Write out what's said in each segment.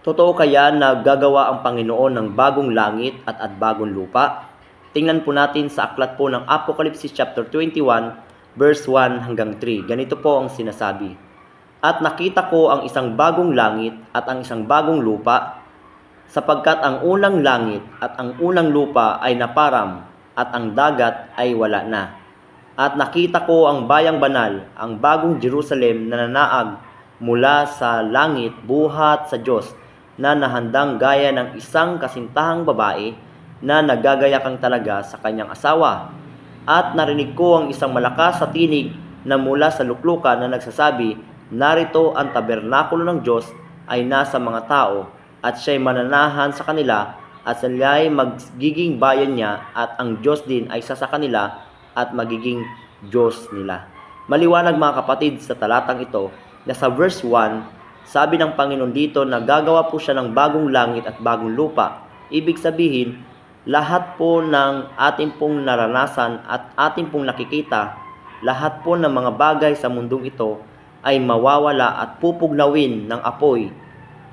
Totoo kaya na gagawa ang Panginoon ng bagong langit at at bagong lupa? Tingnan po natin sa aklat po ng Apocalypse chapter 21 verse 1 hanggang 3. Ganito po ang sinasabi. At nakita ko ang isang bagong langit at ang isang bagong lupa sapagkat ang unang langit at ang unang lupa ay naparam at ang dagat ay wala na. At nakita ko ang bayang banal, ang bagong Jerusalem na nanaag mula sa langit buhat sa Diyos na nahandang gaya ng isang kasintahang babae na nagagayakang talaga sa kanyang asawa. At narinig ko ang isang malakas sa tinig na mula sa luklukan na nagsasabi, Narito ang tabernakulo ng Diyos ay nasa mga tao at siya'y mananahan sa kanila at sila'y magiging bayan niya at ang Diyos din ay sa sa kanila at magiging Diyos nila. Maliwanag mga kapatid sa talatang ito na sa verse 1, sabi ng Panginoon dito na gagawa po siya ng bagong langit at bagong lupa. Ibig sabihin, lahat po ng ating pong naranasan at ating pong nakikita, lahat po ng mga bagay sa mundong ito ay mawawala at pupugnawin ng apoy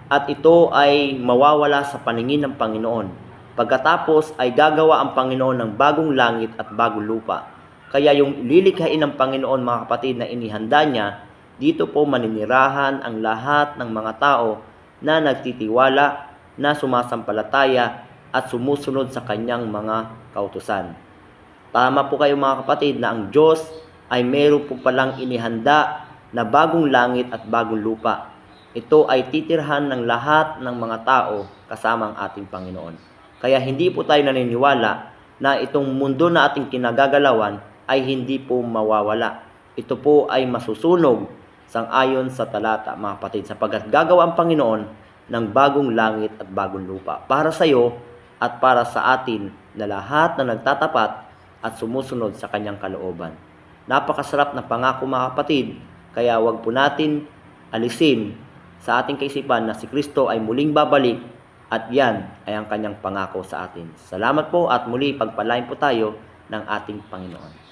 at ito ay mawawala sa paningin ng Panginoon. Pagkatapos ay gagawa ang Panginoon ng bagong langit at bagong lupa. Kaya yung lilikhain ng Panginoon mga kapatid na inihanda niya, dito po maninirahan ang lahat ng mga tao na nagtitiwala, na sumasampalataya at sumusunod sa kanyang mga kautusan. Tama po kayo mga kapatid na ang Diyos ay meron po palang inihanda na bagong langit at bagong lupa. Ito ay titirhan ng lahat ng mga tao kasama ang ating Panginoon. Kaya hindi po tayo naniniwala na itong mundo na ating kinagagalawan ay hindi po mawawala. Ito po ay masusunog sang-ayon sa talata mga kapatid sapagkat gagawa ang Panginoon ng bagong langit at bagong lupa para sa iyo at para sa atin na lahat na nagtatapat at sumusunod sa kanyang kalooban. Napakasarap na pangako mga kapatid, kaya wag po natin alisin sa ating kaisipan na si Kristo ay muling babalik at yan ay ang kanyang pangako sa atin. Salamat po at muli pagpalain po tayo ng ating Panginoon.